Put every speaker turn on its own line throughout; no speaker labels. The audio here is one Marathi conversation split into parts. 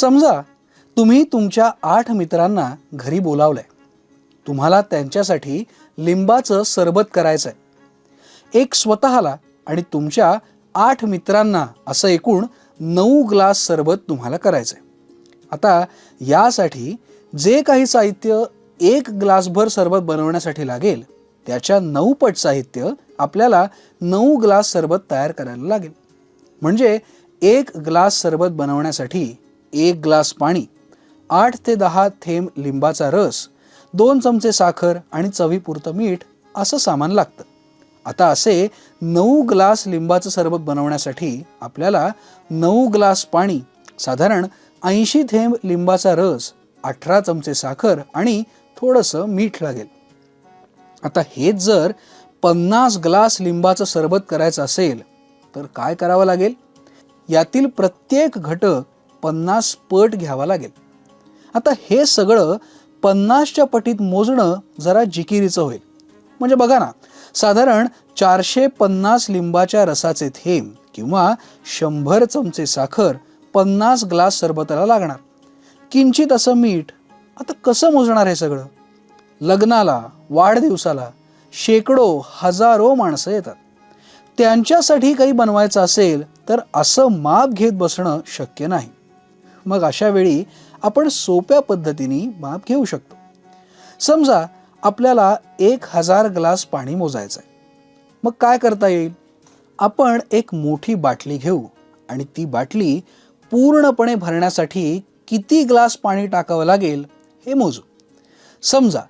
समजा तुम्ही तुमच्या आठ मित्रांना घरी बोलावलंय. तुम्हाला त्यांच्यासाठी लिंबाचं सरबत करायचं आहे एक स्वतःला आणि तुमच्या आठ मित्रांना असं एकूण नऊ ग्लास सरबत तुम्हाला करायचं आहे आता यासाठी जे काही साहित्य एक ग्लासभर सरबत बनवण्यासाठी लागेल त्याच्या नऊ पट साहित्य आपल्याला नऊ ग्लास सरबत तयार करायला लागेल. म्हणजे एक ग्लास सरबत बनवण्यासाठी एक ग्लास पाणी आठ ते दहा थेंब लिंबाचा रस दोन चमचे साखर आणि चवीपुरतं मीठ असं सामान लागतं. आता असे नऊ ग्लास लिंबाचं सरबत बनवण्यासाठी आपल्याला नऊ ग्लास पाणी साधारण ऐंशी थेंब लिंबाचा रस अठरा चमचे साखर आणि थोडंसं मीठ लागेल. आता हेच जर पन्नास ग्लास लिंबाचं सरबत करायचं असेल तर काय करावं लागेल? यातील प्रत्येक घटक पन्नास पट घ्यावा लागेल. आता हे सगळं पन्नासच्या पटीत मोजणं जरा जिकिरीचं होईल. म्हणजे बघा ना साधारण चारशे पन्नास लिंबाच्या रसाचे थेंब किंवा शंभर चमचे साखर पन्नास ग्लास सरबताला लागणार. किंचित असं मीठ. आता कसं मोजणार हे सगळं? लग्नाला वाढदिवसाला शेकडो हजारो माणसं येतात. त्यांच्यासाठी काही बनवायचं असेल तर असं माप घेत बसणं शक्य नाही. मग अशा वेळी आपण सोप्या पद्धतीने माप घेऊ शकतो. समजा आपल्याला एक हजार ग्लास पाणी मोजायचं आहे मग काय करता येईल? आपण एक मोठी बाटली घेऊ आणि ती बाटली पूर्णपणे भरण्यासाठी किती ग्लास पाणी टाकावं लागेल हे मोजू. समजा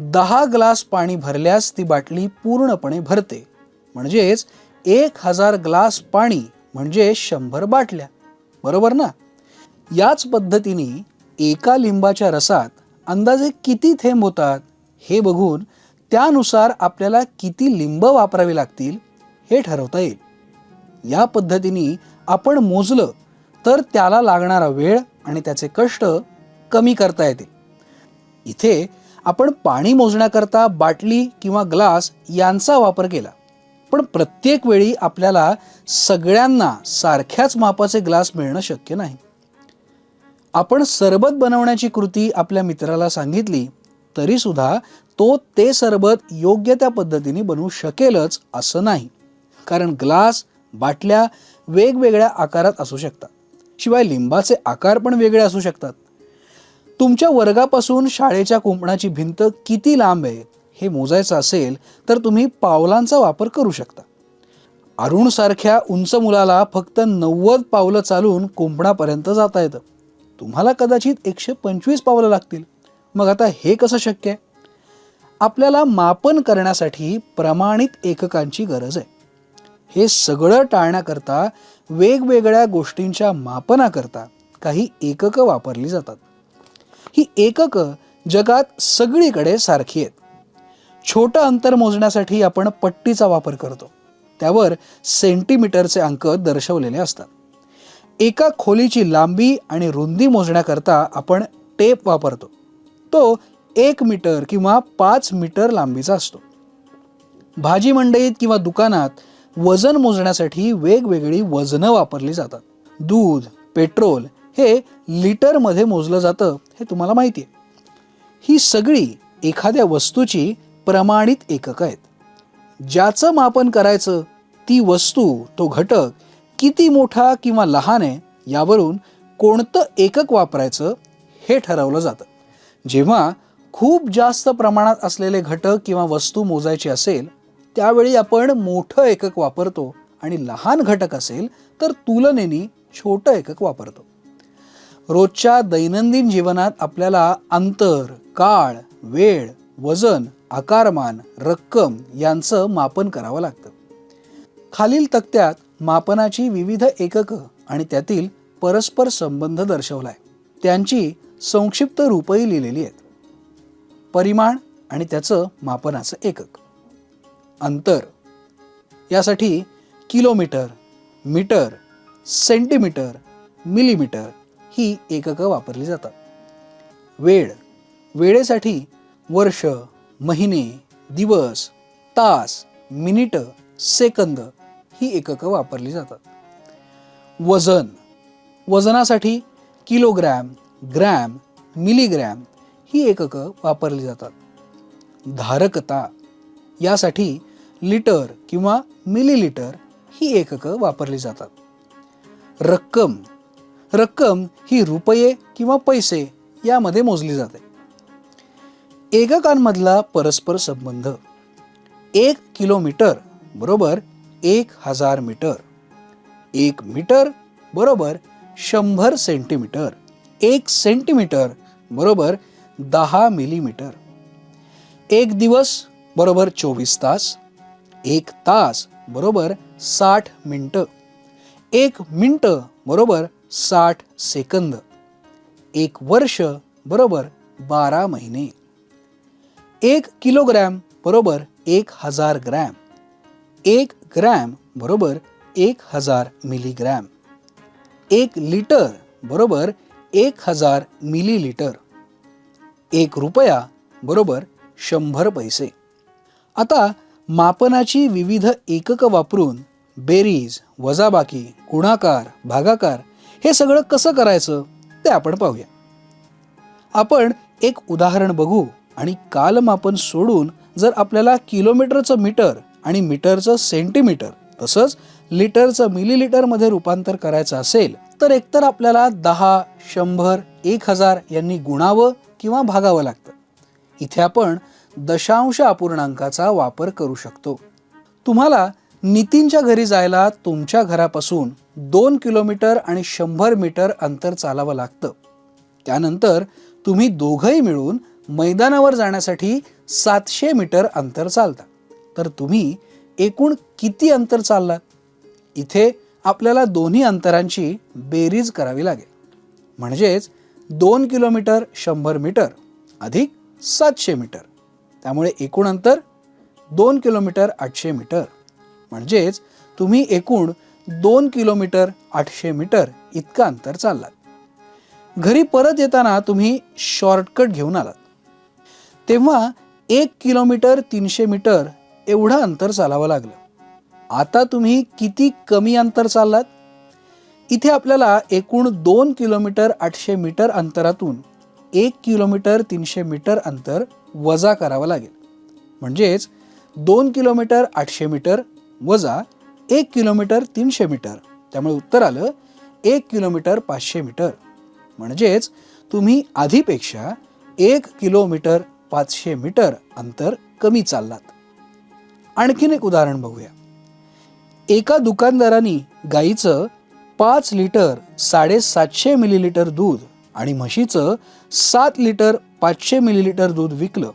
दहा ग्लास पाणी भरल्यास ती बाटली पूर्णपणे भरते. म्हणजेच एक हजार ग्लास पाणी म्हणजे शंभर बाटल्या. बरोबर ना? याच पद्धतीने एका लिंबाच्या रसात अंदाजे किती थेंब होतात हे बघून त्यानुसार आपल्याला किती लिंब वापरावी लागतील हे ठरवता येईल. या पद्धतीने आपण मोजलं तर त्याला लागणारा वेळ आणि त्याचे कष्ट कमी करता येतील. इथे आपण पाणी मोजण्याकरता बाटली किंवा ग्लास यांचा वापर केला. पण प्रत्येक वेळी आपल्याला सगळ्यांना सारख्याच मापाचे ग्लास मिळणं शक्य नाही. आपण सरबत बनवण्याची कृती आपल्या मित्राला सांगितली तरीसुद्धा तो ते सरबत योग्य त्या पद्धतीने बनवू शकेलच असं नाही. कारण ग्लास बाटल्या वेगवेगळ्या आकारात असू शकतात. शिवाय लिंबाचे आकार पण वेगळे असू शकतात. तुमच्या वर्गापासून शाळेच्या कुंपणाची भिंत किती लांब आहे हे मोजायचं असेल तर तुम्ही पावलांचा वापर करू शकता. अरुणसारख्या उंच मुलाला फक्त नव्वद पावलं चालून कुंपणापर्यंत जाता येतं. तुम्हाला कदाचित एकशे पंचवीस पावलं लागतील. मग आता हे कसं शक्य आहे? आपल्याला मापन करण्यासाठी प्रमाणित एककांची गरज आहे. हे सगळं टाळण्याकरता वेगवेगळ्या गोष्टींच्या मापनाकरता काही एककं वापरली जातात. ही एककं जगात सगळीकडे सारखी आहेत. छोटं अंतर मोजण्यासाठी आपण पट्टीचा वापर करतो. त्यावर सेंटीमीटरचे अंक दर्शवलेले असतात. एका खोलीची लांबी आणि रुंदी मोजण्याकरता आपण टेप वापरतो. तो एक मीटर किंवा पाच मीटर लांबीचा असतो. भाजी मंडईत किंवा दुकानात वजन मोजण्यासाठी वेगवेगळी वजनं वापरली जातात. दूध पेट्रोल हे लिटरमध्ये मोजलं जातं हे तुम्हाला माहिती आहे ही सगळी एखाद्या वस्तूची प्रमाणित एककं आहेत. ज्याचं मापन करायचं ती वस्तू तो घटक किती मोठा किंवा लहान आहे यावरून कोणतं एकक वापरायचं हे ठरवलं जातं. जेव्हा खूप जास्त प्रमाणात असलेले घटक किंवा वस्तू मोजायची असेल त्यावेळी आपण मोठं एकक वापरतो आणि लहान घटक असेल तर तुलनेने छोटं एकक वापरतो. रोजच्या दैनंदिन जीवनात आपल्याला अंतर काळ वेळ वजन आकारमान रक्कम यांचं मापन करावं लागतं. खालील तक्त्यात मापनाची विविध एककं आणि त्यातील परस्पर संबंध दर्शवलाय. त्यांची संक्षिप्त रूपही लिहिलेली आहेत. परिमाण आणि त्याचं मापनाचं एकक. अंतर. यासाठी किलोमीटर मीटर सेंटीमीटर मिलीमीटर ही एककं वापरली जातात. वेळ. वेळेसाठी वर्ष महिने दिवस तास मिनिटं सेकंद ही एककं वापरली जातात. वजन. वजनासाठी किलोग्रॅम ग्रॅम मिलीग्रॅम ही एककं वापरली जातात. धारकता. यासाठी लिटर किंवा मिलीलिटर ही एककं वापरली जातात. रक्कम. रक्कम ही रुपये किंवा पैसे यामध्ये मोजली जाते. एककांमधला परस्पर संबंध. एक किलोमीटर बरोबर एक हज़ार मीटर. एक मीटर बरोबर शंभर सेंटीमीटर. एक सेंटीमीटर बरोबर दहा मिलीमीटर. एक दिवस बरोबर चोवीस तास. एक तास बरोबर साठ मिनटं. एक मिनटं बरोबर साठ सेकंद. एक वर्ष बरोबर बारा महिने. एक किलोग्रॅम बरोबर एक हज़ार ग्रॅम. एक ग्रॅम बरोबर एक हजार मिलीग्रॅम. एक लिटर बरोबर एक हजार मिलीलिटर. एक रुपया बरोबर शंभर पैसे. आता मापनाची विविध एककं वापरून बेरीज वजाबाकी गुणाकार भागाकार हे सगळं कसं करायचं ते आपण पाहूया. आपण एक उदाहरण बघू आणि कालमापन सोडून जर आपल्याला किलोमीटरचं मीटर आणि मीटरचं सेंटीमीटर तसंच लिटरचं मिलीलिटरमध्ये रूपांतर करायचं असेल तर एकतर आपल्याला दहा शंभर एक हजार यांनी गुणावं किंवा भागावं लागतं. इथे आपण दशांश अपूर्णांकाचा वापर करू शकतो. तुम्हाला नितीनच्या घरी जायला तुमच्या घरापासून दोन किलोमीटर आणि शंभर मीटर अंतर चालावं लागतं. त्यानंतर तुम्ही दोघंही मिळून मैदानावर जाण्यासाठी सातशे मीटर अंतर चालता. तर तुम्ही एकूण किती अंतर चाललात इथे आपल्याला दोन्ही अंतरांची बेरीज करावी लागेल. म्हणजेच दोन किलोमीटर शंभर मीटर अधिक सातशे मीटर. त्यामुळे एकूण अंतर दोन किलोमीटर आठशे मीटर. म्हणजेच तुम्ही एकूण दोन किलोमीटर आठशे मीटर इतकं अंतर चाललात. घरी परत येताना तुम्ही शॉर्टकट घेऊन आलात. तेव्हा एक किलोमीटर तीनशे मीटर एवढं अंतर चालावं लागलं. आता तुम्ही किती कमी अंतर चाललात? इथे आपल्याला एकूण दोन किलोमीटर आठशे मीटर अंतरातून एक किलोमीटर तीनशे मीटर अंतर वजा करावं लागेल. म्हणजेच दोन किलोमीटर आठशे मीटर वजा एक किलोमीटर तीनशे मीटर. त्यामुळे उत्तर आलं एक किलोमीटर पाचशे मीटर. म्हणजेच तुम्ही आधीपेक्षा एक किलोमीटर पाचशे मीटर अंतर कमी चाललात. आणखीन एक उदाहरण बघूया. एका दुकानदारानी गाईचं पाच लिटर साडेसातशे मिलीलिटर दूध आणि म्हशीचं सात लिटर पाचशे मिलीलिटर दूध विकलं.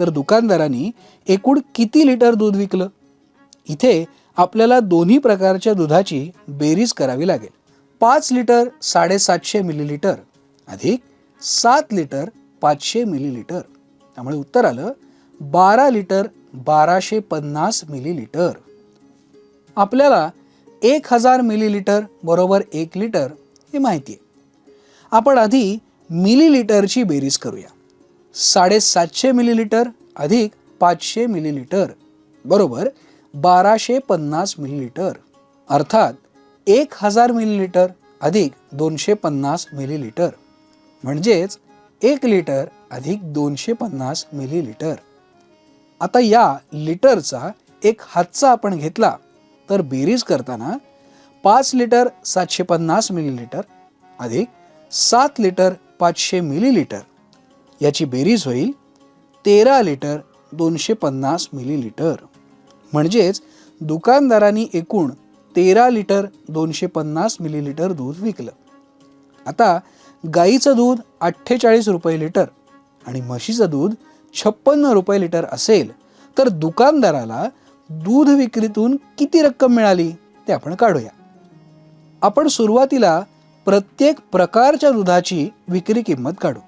तर दुकानदारांनी एकूण किती लिटर दूध विकलं? इथे आपल्याला दोन्ही प्रकारच्या दुधाची बेरीज करावी लागेल. पाच लिटर साडेसातशे मिलीलिटर अधिक सात लिटर पाचशे मिलीलिटर. त्यामुळे उत्तर आलं बारा लिटर बाराशे पन्नास मिलीलिटर. आपल्याला एक हजार मिलीलिटर बरोबर एक लिटर हे माहिती आहे. आपण आधी मिलीलिटरची बेरीज करूया. साडेसातशे मिलीलिटर अधिक पाचशे मिलीलिटर बरोबर बाराशे पन्नास मिलीलिटर. अर्थात एक हजार मिलीलिटर अधिक दोनशे पन्नास मिलीलिटर. म्हणजेच एक लिटर अधिक दोनशे पन्नास मिलीलिटर. आता या लिटरचा एक हातचा आपण घेतला तर बेरीज करताना पाच लिटर सातशे पन्नास मिलीलिटर अधिक सात लिटर पाचशे मिलीलिटर याची बेरीज होईल तेरा लिटर दोनशे पन्नास मिलीलिटर. म्हणजेच दुकानदारांनी एकूण तेरा लिटर दोनशे पन्नास मिलीलिटर दूध विकलं. आता गाईचं दूध अठ्ठेचाळीस रुपये लिटर आणि म्हशीचं दूध छप्पन्न रुपये लिटर असेल तर दुकानदाराला दूध विक्रीतून किती रक्कम मिळाली ते आपण काढूया. आपण सुरुवातीला प्रत्येक प्रकारच्या दुधाची विक्री किंमत काढू.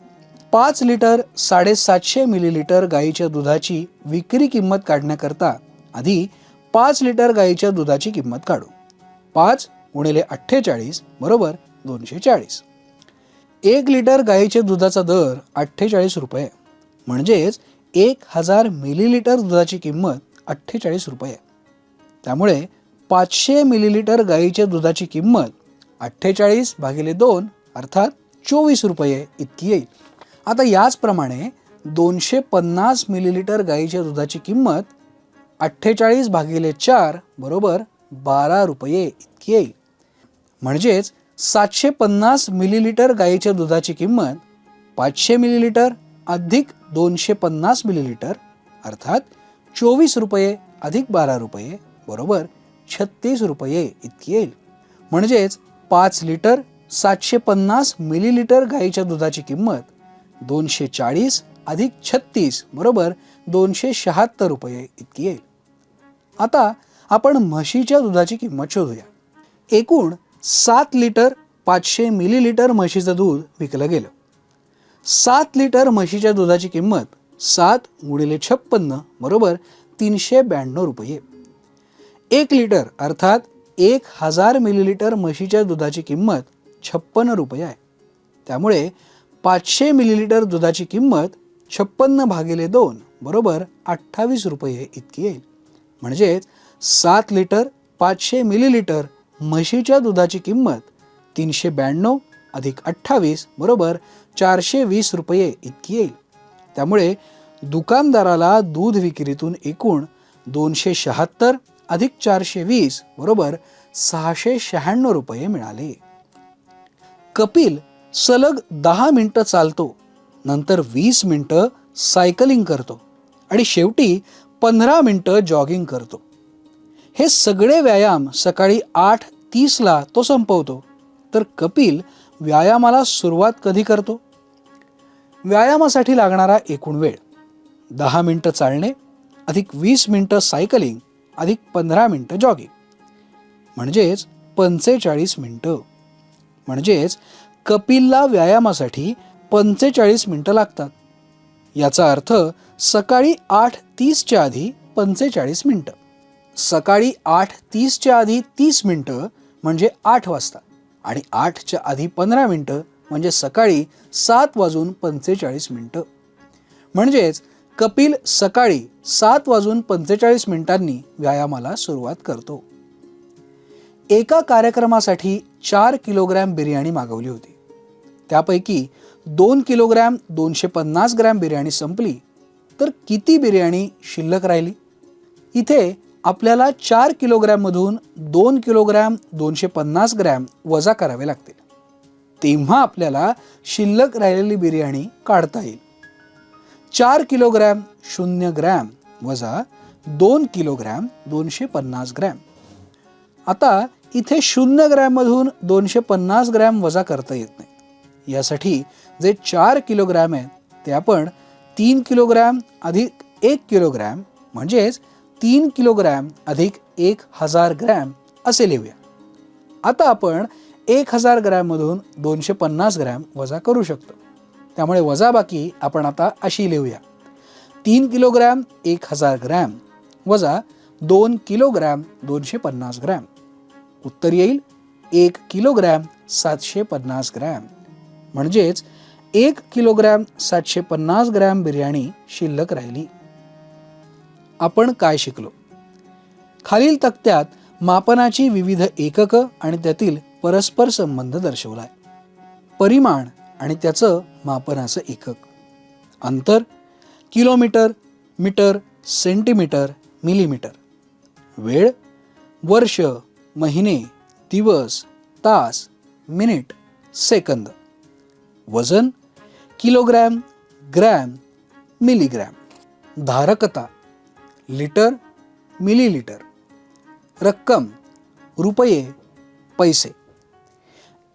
पाच लिटर साडेसातशे मिलीलिटर गाईच्या दुधाची विक्री किंमत काढण्याकरता आधी पाच लिटर गाईच्या दुधाची किंमत काढू. पाच उणेले अठ्ठेचाळीस बरोबर दोनशे चाळीस. एक लिटर गाईच्या दुधाचा दर अठ्ठेचाळीस रुपये. म्हणजेच एक हजार मिलीलिटर दुधाची किंमत अठ्ठेचाळीस रुपये. त्यामुळे पाचशे मिलीलिटर गाईच्या दुधाची किंमत अठ्ठेचाळीस भागिले दोन अर्थात चोवीस रुपये इतकी येईल. आता याचप्रमाणे दोनशे पन्नास मिलीलिटर गाईच्या दुधाची किंमत अठ्ठेचाळीस भागिले चार बरोबर बारा रुपये इतकी येईल. म्हणजेच सातशे पन्नास मिलीलिटर गाईच्या दुधाची किंमत पाचशे मिलीलिटर अधिक दोनशे पन्नास मिलीलिटर अर्थात चोवीस रुपये अधिक बारा रुपये बरोबर छत्तीस रुपये इतकी येईल. म्हणजेच पाच लिटर सातशे पन्नास मिलीलिटर गाईच्या दुधाची किंमत दोनशे चाळीस अधिक छत्तीस बरोबर दोनशे शहात्तर रुपये इतकी येईल. आता आपण म्हशीच्या दुधाची किंमत शोधूया. एकूण सात लिटर पाचशे मिलीलिटर म्हशीचं दूध विकलं गेलं. सात लिटर म्हशीच्या दुधाची किंमत सात गुणिले छप्पन्न बरोबर तीनशे ब्याण्णव रुपये. एक लिटर अर्थात एक हजार मिलीलिटर म्हशीच्या दुधाची किंमत छप्पन्न रुपये आहे. त्यामुळे पाचशे मिलीलिटर दुधाची किंमत छप्पन्न भागिले दोन बरोबर अठ्ठावीस रुपये इतकी येईल. म्हणजेच सात लिटर पाचशे मिलीलिटर म्हशीच्या दुधाची किंमत तीनशे ब्याण्णव अधिक अठ्ठावीस बरोबर चारशे वीस रुपये इतकी येईल. त्यामुळे दुकानदाराला दूध विक्रीतून एकूण दोनशे शहात्तर अधिक चारशे वीस बरोबर सहाशे शहाण्णव रुपये मिळाले. कपिल सलग दहा मिनटं चालतो नंतर वीस मिनटं सायकलिंग करतो आणि शेवटी पंधरा मिनटं जॉगिंग करतो. हे सगळे व्यायाम सकाळी आठ तीसला तो संपवतो. तर कपिल व्यायामाला सुरुवात कधी करतो? व्यायामासाठी लागणारा एकूण वेळ दहा मिनटं चालणे अधिक वीस मिनटं सायकलिंग अधिक पंधरा मिनटं जॉगिंग. म्हणजेच पंचेचाळीस मिनटं. म्हणजेच कपिलला व्यायामासाठी पंचेचाळीस मिनटं लागतात. याचा अर्थ सकाळी आठ तीसच्या आधी पंचेचाळीस मिनटं. सकाळी आठ तीसच्या आधी तीस मिनटं म्हणजे आठ वाजता. आणि आठच्या आधी पंधरा मिनटं म्हणजे सकाळी सात वाजून पंचेचाळीस मिनटं. म्हणजेच कपिल सकाळी सात वाजून पंचेचाळीस मिनिटांनी व्यायामाला सुरुवात करतो. एका कार्यक्रमासाठी चार किलोग्रॅम बिर्याणी मागवली होती. त्यापैकी दोन किलोग्रॅम दोनशे पन्नास ग्रॅम बिर्याणी संपली तर किती बिर्याणी शिल्लक राहिली? इथे आपल्याला चार किलोग्रॅममधून दोन किलोग्रॅम दोनशे पन्नास ग्रॅम वजा करावे लागतील. तेव्हा आपल्याला शिल्लक राहिलेली बिर्याणी काढता येईल. चार किलोग्रॅम शून्य ग्रॅम वजा दोन किलोग्रॅम दोनशे पन्नास ग्रॅम. आता इथे शून्य ग्रॅममधून दोनशे पन्नास ग्रॅम वजा करता येत नाही. यासाठी जे चार किलोग्रॅम आहेत ते आपण तीन किलोग्रॅम अधिक एक किलोग्रॅम म्हणजेच तीन किलोग्रॅम अधिक एक हजार ग्रॅम असे लिहूया. आता आपण एक हजार ग्रॅममधून दोनशे पन्नास ग्रॅम वजा करू शकतो. त्यामुळे वजाबाकी आपण आता अशी लिहूया. तीन किलोग्रॅम एक हजार ग्रॅम वजा दोन किलोग्रॅम दोनशे पन्नास ग्रॅम. उत्तर येईल एक किलोग्रॅम सातशे पन्नास ग्रॅम. म्हणजेच एक किलोग्रॅम सातशे पन्नास ग्रॅम बिर्याणी शिल्लक राहिली. आपण काय शिकलो? खालील तक्त्यात मापनाची विविध एककं आणि त्यातील परस्पर संबंध दर्शवलाय. परिमाण आणि त्याचं मापनाचं एकक. अंतर किलोमीटर मीटर सेंटीमीटर मिलीमीटर. वेळ वर्ष महिने दिवस तास मिनिट सेकंद. वजन किलोग्रॅम ग्रॅम मिलीग्रॅम. धारकता लिटर मिलीलिटर रक्कम रुपये पैसे.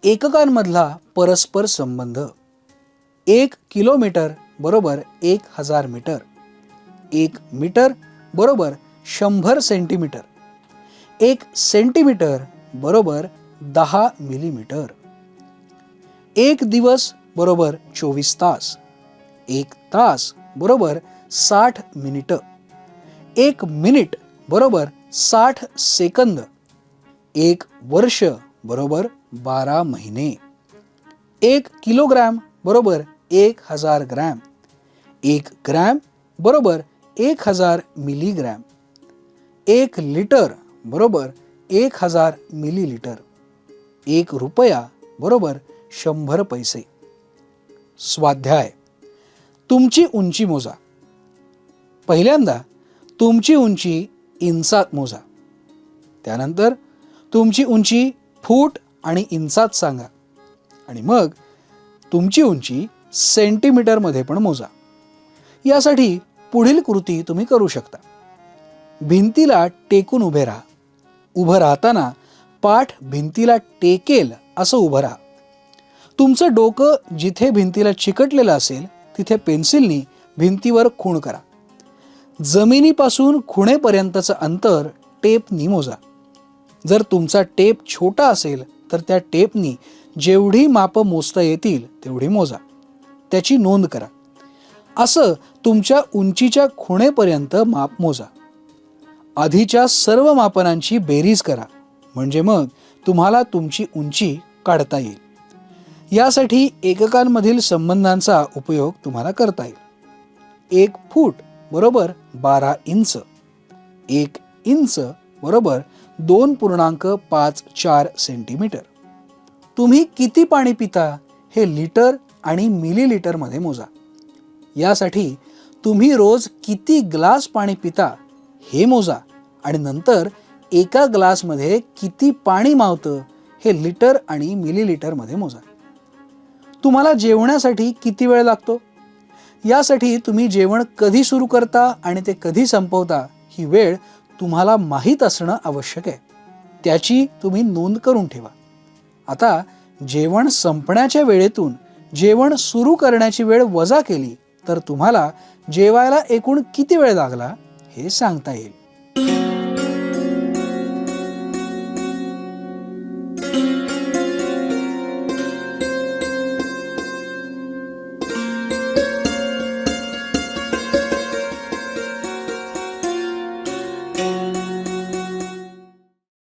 एककांमधला परस्पर संबंध. एक किलोमीटर बरोबर एक हजार मीटर. एक मीटर बरोबर शंभर सेंटीमीटर. एक सेंटीमीटर बरोबर दहा मिलीमीटर. एक दिवस बरोबर चोवीस तास. एक तास बरोबर साठ मिनिटं. एक मिनिट बरोबर साठ सेकंद. एक वर्ष बरोबर बारा महिने. एक किलोग्रॅम बरोबर एक हजार ग्रॅम. एक ग्रॅम बरोबर एक हजार मिलीग्रॅम. एक लिटर बरोबर एक हजार मिलीलिटर. एक रुपया बरोबर शंभर पैसे. स्वाध्याय. तुमची उंची मोजा. पहिल्यांदा तुमची उंची इंचात मोजा. त्यानंतर तुमची उंची फूट आणि इंचात सांगा. आणि मग तुमची उंची सेंटीमीटरमध्ये पण मोजा. यासाठी पुढील कृती तुम्ही करू शकता. भिंतीला टेकून उभे राहा. उभं राहताना पाठ भिंतीला टेकेल असं उभं राहा. तुमचं डोकं जिथे भिंतीला चिकटलेलं असेल तिथे पेन्सिलनी भिंतीवर खूण करा. जमिनीपासून खुणेपर्यंतचं अंतर टेपनी मोजा. जर तुमचा टेप छोटा असेल तर त्या टेपनी जेवढी मापं मोजता येतील तेवढी मोजा. त्याची नोंद करा. असं तुमच्या उंचीच्या खुणेपर्यंत माप मोजा. आधीच्या सर्व मापनांची बेरीज करा. म्हणजे मग तुम्हाला तुमची उंची काढता येईल. यासाठी एककांमधील संबंधांचा उपयोग तुम्हाला करता येईल. एक फूट बरोबर बारा इंच. एक इंच बरोबर दोन पूर्णांक पाच चार सेंटीमीटर. तुम्ही किती पाणी पिता? हे लिटर आणि मिलीलिटरमध्ये मोजा. यासाठी तुम्ही रोज किती ग्लास पाणी पिता? हे मोजा आणि नंतर एका ग्लासमध्ये किती पाणी मावतं? हे लिटर आणि मिलीलिटरमध्ये मोजा. तुम्हाला जेवण्यासाठी किती वेळ लागतो? यासाठी तुम्ही जेवण कधी सुरू करता आणि ते कधी संपवता ही वेळ तुम्हाला माहीत असणं आवश्यक आहे. त्याची तुम्ही नोंद करून ठेवा. आता जेवण संपण्याच्या वेळेतून जेवण सुरू करण्याची वेळ वजा केली तर तुम्हाला जेवायला एकूण किती वेळ लागला हे सांगता येईल.